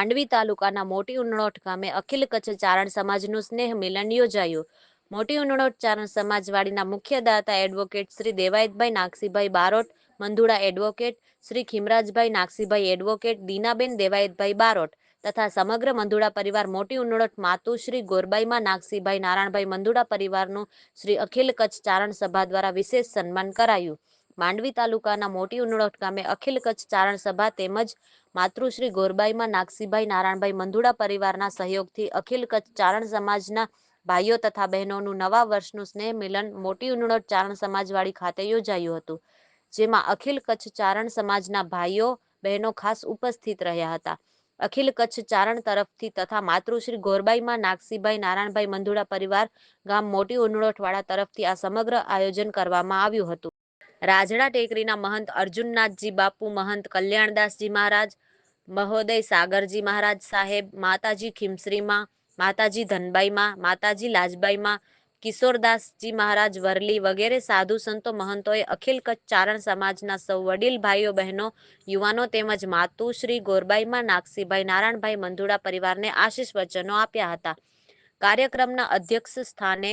માંડવી તાલુકાના મોટી ઉનડોટ ગામે અખિલ કચ્છ ચારણ સમાજનું સ્નેહ મિલન યોજાયું. મોટી ઉનડોટ ચારણ સમાજવાડીના મુખ્ય દાતા advocate Shri Devayatbhai Nagsibhai Barot Mandhuda advocate Shri Khimrajbhai Nagsibhai advocate, Dinaben Devayatbhai Barot તથા સમગ્ર મંધુડા પરિવાર મોટી ઉનડોટ માતુ શ્રી ગોરબાઈમાં નાગસીભાઈ નારાયણભાઈ મંધુડા પરિવારનું શ્રી અખિલ કચ્છ ચારણ સભા દ્વારા વિશેષ સન્માન કરાયું. માંડવી તાલુકાના મોટી ઉનળોટ ગામે અખિલ કચ્છ ચારણ સભા તેમજ માતૃશ્રી ગોરબાઈમાં નાગસીભાઈ નારાયણભાઈ મંધુડા પરિવારના સહયોગથી અખિલ કચ્છ ચારણ સમાજના ભાઈઓ તથા બહેનોનું નવા વર્ષનું સ્નેહ મિલન મોટી ઉનળોટ ચારણ સમાજવાડી ખાતે યોજાયું હતું, જેમાં અખિલ કચ્છ ચારણ સમાજના ભાઈઓ, બહેનો ખાસ ઉપસ્થિત રહ્યા હતા. અખિલ કચ્છ ચારણ તરફથી તથા માતૃશ્રી ગોરબાઈમાં નાગસીભાઈ નારાયણભાઈ મંધુડા પરિવાર ગામ મોટી ઉનળોટવાળા તરફથી આ સમગ્ર આયોજન કરવામાં આવ્યું હતું. રાજડા ટેકરીના મહંત અર્જુનનાથજી બાપુ, મહંત કલ્યાણદાસજી મહારાજ, મહોદય સાગરજી મહારાજ સાહેબ, માતાજી ખીમશ્રીમાં, માતાજી ધનબાઈમાં, માતાજી લાજબાઈમાં, કિશોરદાસજી મહારાજ વરલી વગેરે સાધુ સંતો મહંતોએ અખિલ કચ્છ ચારણ સમાજના સૌ વડીલ ભાઈઓ, બહેનો, યુવાનો તેમજ માતુશ્રી ગોરબાઈમાં, નાગસીભાઈ, નારાયણભાઈ મંધુડા પરિવારને આશીષ વચનો આપ્યા હતા. કાર્યક્રમના અધ્યક્ષ સ્થાને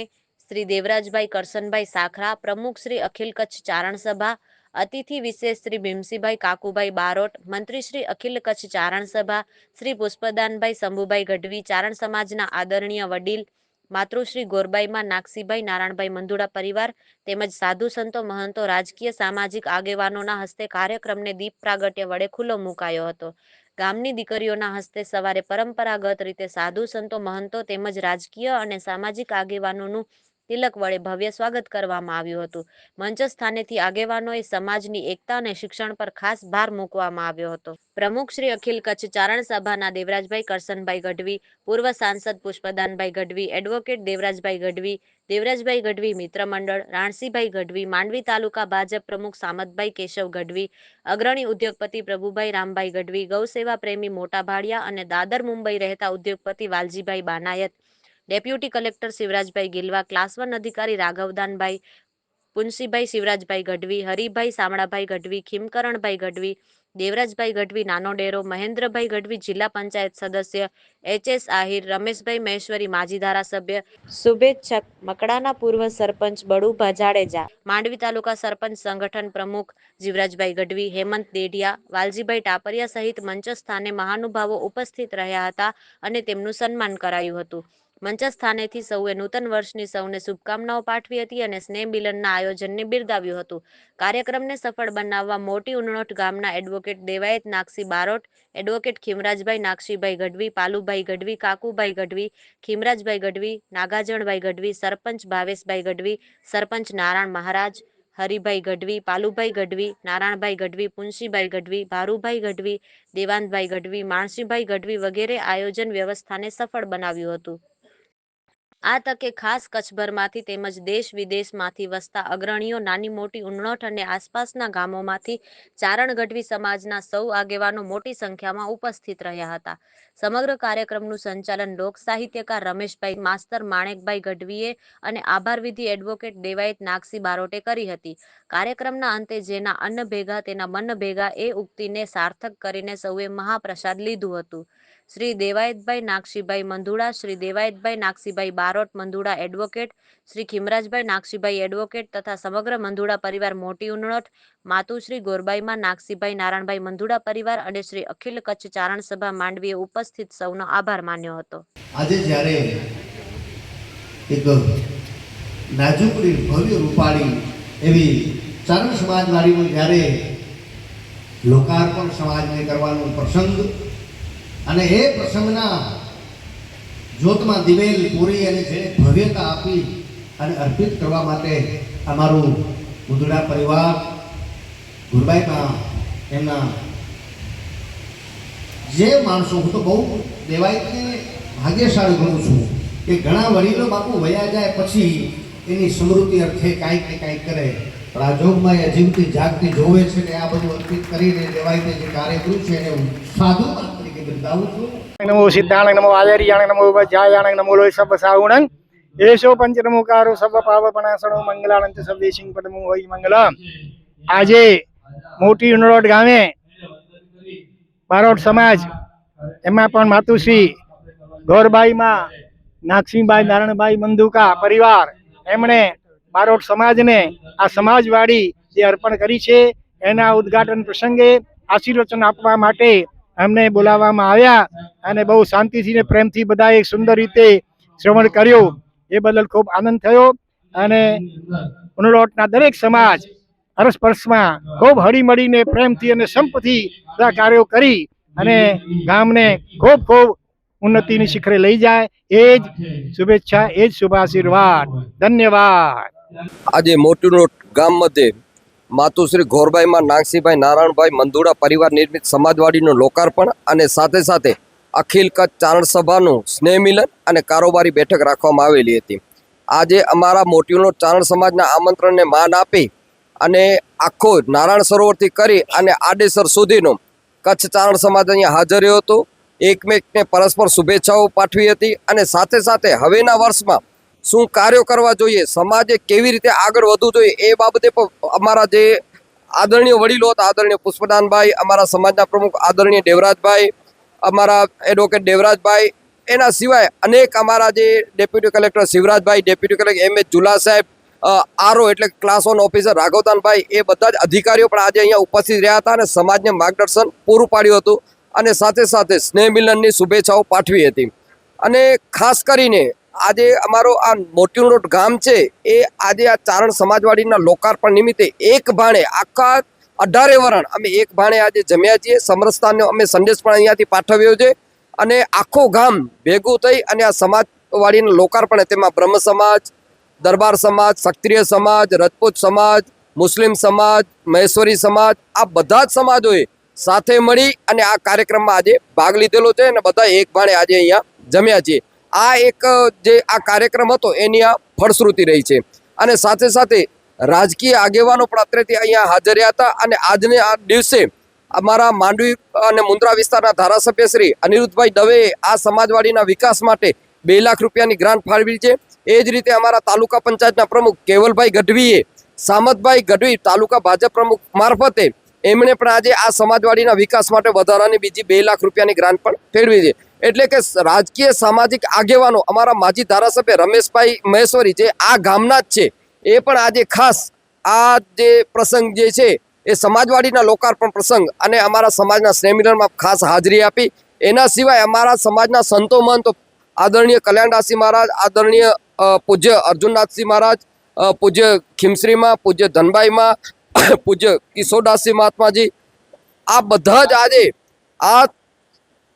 શ્રી દેવરાજભાઈ કરશનભાઈ સાખરા, પ્રમુખ શ્રી અખિલ કચ્છ ચારણ સભા અતિથિ વિશેષ શ્રી ભીમસીભાઈ કાકુભાઈ બારોટ, મંત્રી શ્રી અખિલ કચ્છ ચારણ સભા શ્રી પુષ્પદાનભાઈ શંભુભાઈ ગઢવી, ચારણ સમાજના આદરણીય વડીલ, માતૃશ્રી ગોરબાઈમાં નાગસીભાઈ નારાયણભાઈ મંધુડા પરિવાર, તેમજ સાધુ સંતો, મહંતો, રાજકીય, સામાજિક આગેવાનોના હસ્તે કાર્યક્રમને દીપ પ્રાગટ્ય વડે ખુલ્લો મુકાયો હતો. ગામની દીકરીઓના હસ્તે સવારે પરંપરાગત રીતે સાધુ સંતો, મહંતો તેમજ રાજકીય અને સામાજિક આગેવાનોનું તિલક વડે ભવ્ય સ્વાગત કરવામાં આવ્યું હતું. મંચ સ્થાનેથી આગેવાનોએ સમાજની એકતા અને શિક્ષણ પર ખાસ ભાર મૂકવામાં આવ્યો હતો. પ્રમુખ શ્રી અખિલ કચ્છ ચારણ સભાના દેવરાજભાઈ કરસનભાઈ ગઢવી, પૂર્વ સાંસદ પુષ્પદાનભાઈ ગઢવી, એડવોકેટ દેવરાજભાઈ ગઢવી દેવરાજભાઈ ગઢવી મિત્ર મંડળ, રાણસીભાઈ ગઢવી, માંડવી તાલુકા ભાજપ પ્રમુખ સામતભાઈ કેશવ ગઢવી, અગ્રણી ઉદ્યોગપતિ પ્રભુભાઈ રામભાઈ ગઢવી, ગૌસેવા પ્રેમી મોટા ભાડિયા અને દાદર મુંબઈ રહેતા ઉદ્યોગપતિ Valjibhai Banayat deputy collector Shivrajbhai Gilva, class one અધિકારી રાઘવદાનભાઈ પુનસીભાઈ, શિવરાજભાઈ ગઢવી, હરિભાઈ શામળાભાઈ ગઢવી, ખીમકરણભાઈ ગઢવી, દેવરાજભાઈ ગઢવી, નાનો ડેરો, મહેન્દ્રભાઈ ગઢવી, જિલ્લા પંચાયત સદસ્ય એચ એસ આહિર, રમેશભાઈ મહેશ્વરી, માજી ધારાસભ્ય શુભેચ્છક મકડાના પૂર્વ સરપંચ બળુભા જાડેજા માંડવી તાલુકા સરપંચ સંગઠન પ્રમુખ જીવરાજભાઈ ગઢવી, હેમંત દેઢિયા, વાલજીભાઈ ટાપરિયા સહિત મંચ સ્થાને મહાનુભાવો ઉપસ્થિત રહ્યા હતા અને તેમનું સન્માન કરાયું હતું. મંચ સ્થાનેથી સૌએ નૂતન વર્ષની સૌને શુભકામનાઓ પાઠવી હતી અને સ્નેહ મિલનના આયોજનને બિરદાવ્યું હતું. કાર્યક્રમને સફળ બનાવવા મોટી ઉનળોટ ગામના એડવોકેટ દેવાયત નાગસી બારોટ, એડવોકેટ ખીમરાજભાઈ નાગશીભાઈ ગઢવી, પાલુભાઈ ગઢવી, કાકુભાઈ ગઢવી, ખીમરાજભાઈ ગઢવી નાગાજણભાઈ ગઢવી, સરપંચ ભાવેશભાઈ ગઢવી, સરપંચ નારાયણ મહારાજ, હરિભાઈ ગઢવી, પાલુભાઈ ગઢવી, નારાયણભાઈ ગઢવી પુનસીભાઈ ગઢવી, ભારુભાઈ ગઢવી, દેવાનભાઈ ગઢવી, માણસીભાઈ ગઢવી વગેરે આયોજન વ્યવસ્થાને સફળ બનાવ્યું હતું. આ તકે ખાસ કચ્છભરમાંથી તેમજ દેશ વિદેશમાંથી વસતા અગ્રણીઓ નાની મોટી ઉણઠ અને આસપાસના ગામોમાંથી ચારણ ગઢવી સમાજના સૌ આગેવાનો મોટી સંખ્યામાં ઉપસ્થિત રહ્યા હતા. સમગ્ર કાર્યક્રમનું સંચાલન લોક સાહિત્યકાર રમેશભાઈ માસ્તર માણેકભાઈ ગઢવીએ અને આભાર વિધિ એડવોકેટ દેવાયત નાગસી બારોટે કરી હતી. કાર્યક્રમના અંતે જેના અન્ન ભેગા તેના મન ભેગા એ ઉક્તિને સાર્થક કરીને સૌએ મહાપ્રસાદ લીધું હતું. શ્રી દેવાયતભાઈ નાગશીભાઈ મંધુડા, શ્રી દેવાયતભાઈ નાગશીભાઈ બારોટ મંધુડા એડવોકેટ, શ્રી ખીમરાજભાઈ નાગશીભાઈ એડવોકેટ તથા સમગ્ર મંધુડા પરિવાર મોટી ઉનળટ માતુશ્રી ગોરબાઈમાં નાગશીભાઈ નારાયણભાઈ મંધુડા પરિવાર અને શ્રી અખિલ કચ્છ ચારણ સભા માંડવીએ ઉપસ્થિત સૌનો આભાર માન્યો હતો. આજે જ્યારે એક નાજુકડી ભવ્ય રૂપાળી એવી ચારણ સમાજવાળીનું જ્યારે લોકાર્પણ સમાજને કરવાનો પ્રસંગ અને એ પ્રસંગના જ્યોતમાં દિવેલ પૂરી અને જેને ભવ્યતા આપી અને અર્પિત કરવા માટે અમારું ઉદડા પરિવાર ગુરબાઈમાં એમના જે માણસો, હું તો બહુ દેવાયતને ભાગ્યશાળી ગણું છું કે ઘણા વડીલો બાપુ વયા જાય પછી એની સ્મૃતિ અર્થે કાંઈક ને કાંઈક કરે. પણ આ જોગમાં એ જીવતી જાગતી જોવે છે કે આ બધું અર્પિત કરીને દેવાયતે જે કાર્ય કર્યું છે એને સાધુ સિદ્ધાણ નમો આચાર્યાણ નમો વજ્જાયાણ નમો લોય સબ સાવણં એશો પંચનમુકારો સબ પાવપણાસણો મંગલાનંત સદેશિંગ પદમુ હોય મંગલમ આજે મોટી ઉનરોડ ગામે બારોટ સમાજ એમાં પણ માતુશ્રી ગોરબાઈમાં નાગસિંહભાઈ નારાયણભાઈ મંદુકા પરિવાર એમણે બારોટ સમાજને આ સમાજવાડી જે અર્પણ કરી છે એના ઉદ્ઘાટન પ્રસંગે આશીર્વચન આપવા માટે એમને બોલાવવામાં આવ્યા અને બહુ શાંતિથી ને પ્રેમથી બધાએ સુંદર રીતે શ્રવણ કર્યું. એ બદલ ખૂબ આનંદ થયો અને ઉનલોટના દરેક સમાજ હરસપરસમાં ખૂબ હળીમળીને પ્રેમથી અને સંપથી બધા કાર્યો કરી અને ગામને ખૂબ ખૂબ ઉન્નતિની શિખરે લઈ જાય. એ જ શુભેચ્છા, એ જ શુભાશીર્વાદ ધન્યવાદ. આજે મોટું ગામ મધ્યે માતુશ્રી ગોરબાઈમાં નાગસીભાઈ નારાયણભાઈ મંદુડા પરિવાર નિર્મિત સમાજવાડીનું લોકાર્પણ અને સાથે સાથે અખિલ કચ્છ ચારણ સભાનું સ્નેહ મિલન અને કારોબારી બેઠક રાખવામાં આવેલી હતી. આજે અમારા મોટીઓનો ચારણ સમાજના આમંત્રણને માન આપી અને આખો નારાયણ સરોવરથી કરી અને આડેસર સુધીનો કચ્છ ચારણ સમાજ અહીંયા હાજર રહ્યો હતો. એકમેકને પરસ્પર શુભેચ્છાઓ પાઠવી હતી અને સાથે સાથે હવેના વર્ષમાં શું કાર્યો કરવા જોઈએ? સમાજે કેવી રીતે આગળ વધવું જોઈએ? એ બાબતે પણ અમારા જે આદરણીય વડીલો હતા, આદરણીય પુષ્પદાનભાઈ, અમારા સમાજના પ્રમુખ આદરણીય દેવરાજભાઈ, અમારા એડવોકેટ દેવરાજભાઈ, એના સિવાય અનેક અમારા જે deputy collector Shivrajbhai deputy collector M. H. Jula સાહેબ આરઓ એટલે ક્લાસ વન ઓફિસર રાઘવતાનભાઈ એ બધા જ અધિકારીઓ પણ આજે અહીંયા ઉપસ્થિત રહ્યા હતા અને સમાજને માર્ગદર્શન પૂરું પાડ્યું હતું અને સાથે સાથે સ્નેહ મિલનની શુભેચ્છાઓ પાઠવી હતી. અને ખાસ કરીને આજે અમારો આ મોટીનોટ ગામ છે, એ આજે આ ચારણ સમાજવાડીના લોકાર્પણ નિમિત્તે એક ભાણે આખા અઢારે વરણ અમે એક ભાણે આજે જમ્યા છીએ. સમરસતાનો અમે સંદેશ પણ અહીંયાથી પાઠવ્યો છે અને આખું ગામ ભેગું થઈ અને આ સમાજવાડીનું લોકાર્પણ તેમાં બ્રહ્મ સમાજ, દરબાર સમાજ, ક્ષત્રિય સમાજ, રજપૂત સમાજ, મુસ્લિમ સમાજ, મહેશ્વરી સમાજ, આ બધા જ સમાજોએ સાથે મળી અને આ કાર્યક્રમમાં આજે ભાગ લીધેલો છે અને બધા એક ભાણે આજે અહીંયા જમ્યા છીએ. આ એક જે આ કાર્યક્રમ હતો, એની આ ફળશ્રુતિ રહી છે. અને સાથે સાથે રાજકીય આગેવાનો પણ અત્રેથી અહીંયા હાજર રહ્યા હતા અને આજને આ દિવસે અમારા માંડવી અને મુન્દ્રા વિસ્તારના ધારાસભ્ય શ્રી અનિરુદ્ધભાઈ દવેએ આ સમાજવાડીના વિકાસ માટે બે લાખ રૂપિયાની ગ્રાન્ટ ફાળવી છે. એ જ રીતે અમારા તાલુકા પંચાયતના પ્રમુખ કેવલભાઈ ગઢવીએ, સામતભાઈ ગઢવી તાલુકા ભાજપ પ્રમુખ મારફતે એમણે પણ આજે આ સમાજવાડીના વિકાસ માટે વધારાની બીજી બે લાખ રૂપિયાની ગ્રાન્ટ પણ ફેરવી છે. એટલે કે રાજકીય સામાજિક આગેવાનો, અમારા માજી ધારાસભ્ય રમેશભાઈ મહેશ્વરી જે આ ગામના જ છે, એ પણ આજે ખાસ આ જે પ્રસંગ જે છે, એ સમાજવાડીના લોકાર્પણ પ્રસંગ અને અમારા સમાજના સેમિનારમાં ખાસ હાજરી આપી. એના સિવાય અમારા સમાજના સંતો મહંતો, આદરણીય કલ્યાણદાસજી મહારાજ, આદરણીય પૂજ્ય અર્જુનનાથજી મહારાજ પૂજ્ય ખીમશ્રીમાં, પૂજ્ય ધનભાઈમાં, પૂજ્ય કિશોરદાસજી મહાત્માજી, આ બધા જ આજે આ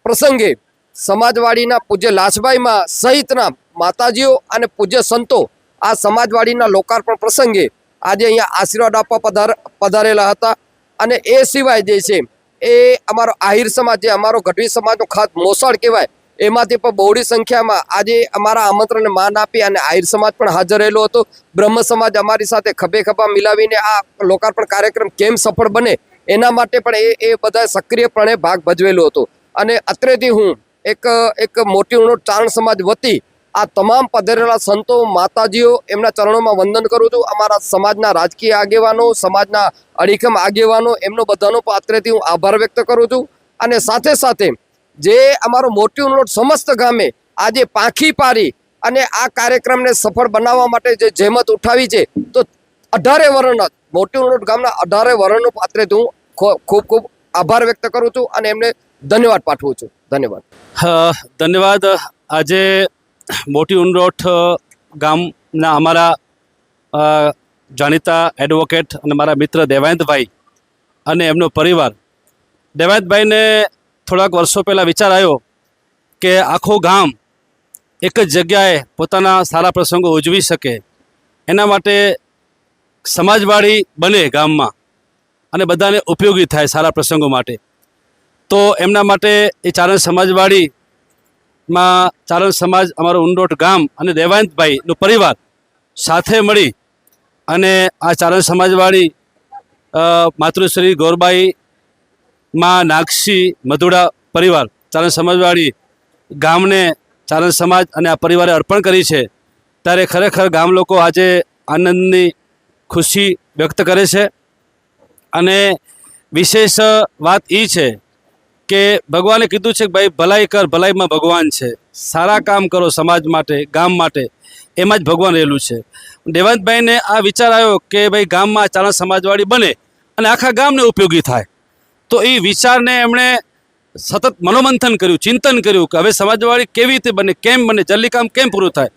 પ્રસંગે સમાજવાડીના પૂજ્ય લાસભાઈમાં સહિતના માતાજીઓ અને પૂજ્ય સંતો આ સમાજવાડીના લોકાર્પણ પ્રસંગે આજે અહીંયા આશીર્વાદ આપવા પધાર, પધારેલા હતા. અને એ સિવાય જે છે, એ અમારો આહિર સમાજ જે અમારો ગઢવી સમાજનો ખાસ મોસાળ કહેવાય, એમાંથી પણ બહોળી સંખ્યામાં આજે અમારા આમંત્રણને માન આપી અને આહિર સમાજ પણ હાજર રહેલો હતો. બ્રહ્મ સમાજ અમારી સાથે ખભે ખભા મિલાવીને આ લોકાર્પણ કાર્યક્રમ કેમ સફળ બને એના માટે પણ એ એ બધા સક્રિયપણે ભાગ ભજવેલો હતો. અને અત્રેથી હું એક એક મોટી ઉણોટ ચારણ સમાજ વતી આ તમામ પધારેલા સંતો, માતાજીઓ એમના ચરણોમાં વંદન કરું છું. અમારા સમાજના રાજકીય આગેવાનો, સમાજના અડીખમ આગેવાનો, એમનો બધાનો પાત્રેથી હું આભાર વ્યક્ત કરું છું. અને સાથે સાથે જે અમારો મોટી ઉણોટ સમસ્ત ગામે આજે પાંખી પારી અને આ કાર્યક્રમને સફળ બનાવવા માટે જે જહેમત ઉઠાવી છે, તો અઢારે વર્ણ મોટી ઉણોટ ગામના અઢારે વર્ણનો પાત્રેથી હું ખૂબ ખૂબ આભાર વ્યક્ત કરું છું અને એમને ધન્યવાદ પાઠવું છું. ધન્યવાદ. ધન્યવાદ. આજે મોટી ઉનરોઠ ગામના અમારા જાણીતા એડવોકેટ અને મારા મિત્ર દેવાયંતભાઈ અને એમનો પરિવાર. દેવાયંતભાઈને થોડાક વર્ષો પહેલાં વિચાર આવ્યો કે આખું ગામ એક જ જગ્યાએ પોતાના સારા પ્રસંગો ઉજવી શકે. એના માટે સમાજવાડી બને ગામમાં અને બધાને ઉપયોગી થાય સારા પ્રસંગો માટે. તો એમના માટે એ ચારણ સમાજવાડીમાં ચારણ સમાજ અમારો ઉંડોટ ગામ અને દેવાંતભાઈનો પરિવાર સાથે મળી અને આ ચારણ સમાજવાડી માતૃશ્રી ગોરબાઈ માં નાગસી મધુડા પરિવાર ચારણ સમાજવાડી ગામને ચારણ સમાજ અને આ પરિવારે અર્પણ કરી છે. ત્યારે ખરેખર ગામ લોકો આજે આનંદની ખુશી વ્યક્ત કરે છે અને વિશેષ વાત એ છે કે ભગવાને કીધું છે કે ભાઈ ભલાઈ કર, ભલાઈમાં ભગવાન છે. સારા કામ કરો સમાજ માટે, ગામ માટે. એમાં જ ભગવાન રહેલું છે. દેવાંતભાઈને આ વિચાર આવ્યો કે ભાઈ ગામમાં ચારણ સમાજવાળી બને અને આખા ગામને ઉપયોગી થાય. તો એ વિચારને એમણે સતત મનોમંથન કર્યું, ચિંતન કર્યું કે હવે સમાજવાળી કેવી રીતે બને, કેમ બને, જલ્દી કામ કેમ પૂરું થાય.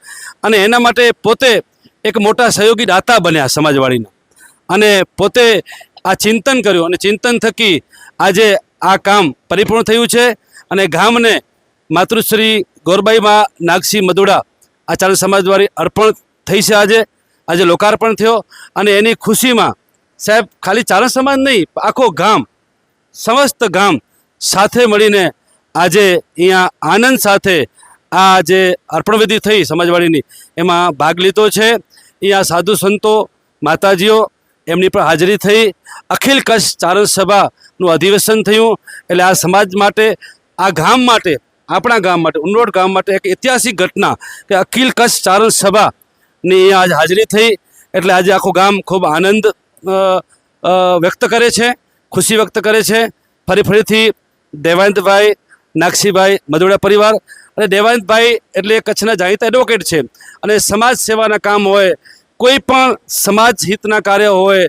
અને એના માટે પોતે એક મોટા સહયોગી દાતા બન્યા સમાજવાળીના. અને પોતે આ ચિંતન કર્યું અને ચિંતન થકી આજે આ કામ પરિપૂર્ણ થયું છે અને ગામને માતૃશ્રી ગોરબાઈમાં નાગસિંહ મધુડા આ ચારણ સમાજવાળી અર્પણ થઈ છે આજે. આજે લોકાર્પણ થયો અને એની ખુશીમાં સાહેબ, ખાલી ચારણ સમાજ નહીં, આખો ગામ, સમસ્ત ગામ સાથે મળીને આજે અહીંયા આનંદ સાથે આ જે અર્પણવિધિ થઈ સમાજવાડીની, એમાં ભાગ લીધો છે. અહીંયા સાધુ સંતો, માતાજીઓ એમની પણ હાજરી થઈ. અખિલ કચ્છ ચારણ સભાનું અધિવેશન થયું. એટલે આ સમાજ માટે, આ ગામ માટે, આપણા ગામ માટે, ઉનરોડ ગામ માટે એક ઐતિહાસિક ઘટના કે અખિલ કચ્છ ચારણ સભાની આજ હાજરી થઈ. એટલે આજે આખું ગામ ખૂબ આનંદ વ્યક્ત કરે છે, ખુશી વ્યક્ત કરે છે. ફરી ફરીથી દેવાંતભાઈ, નાગસીભાઈ, મધુડા પરિવાર અને દેવાંતભાઈ એટલે કચ્છના જાણીતા એડવોકેટ છે. અને સમાજ સેવાના કામ હોય, કોઈ પણ સમાજ હિતના કાર્ય હોય,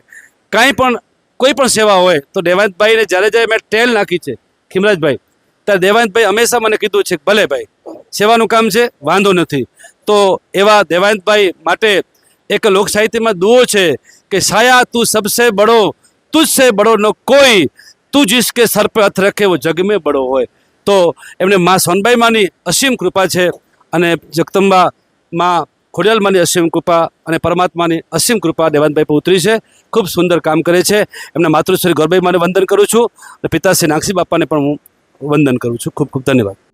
કાંઈ પણ કોઈ પણ સેવા હોય તો દેવાંતભાઈને જ્યારે જ્યારે મેં ટેલ નાખી છે, ખિમરાજભાઈ, ત્યારે દેવાંતભાઈ હંમેશા મને કીધું છે ભલે ભાઈ, સેવાનું કામ છે, વાંધો નથી. તો એવા દેવાંતભાઈ માટે એક લોક સાહિત્યમાં દુઓ છે કે સાયા તું સબસે બડો, તુજસે બડો નો કોઈ તું જિસકે સર પર હથ રખે વો જગ બડો હોય. તો એમને મા સોનભાઈ માની અસીમ કૃપા છે અને જગતંબા માં ખોડિયાલ માની અસીમ કૃપા અને પરમાત્માની અસીમ કૃપા દેવાનભાઈ પર ઉતરી છે. ખૂબ સુંદર કામ કરે છે. એમના માતૃશ્રી ગૌરભાઈ માને વંદન કરું છું. અને પિતાશ્રી નાગસી બાપાને પણ હું વંદન કરું છું. ખૂબ ખૂબ ધન્યવાદ.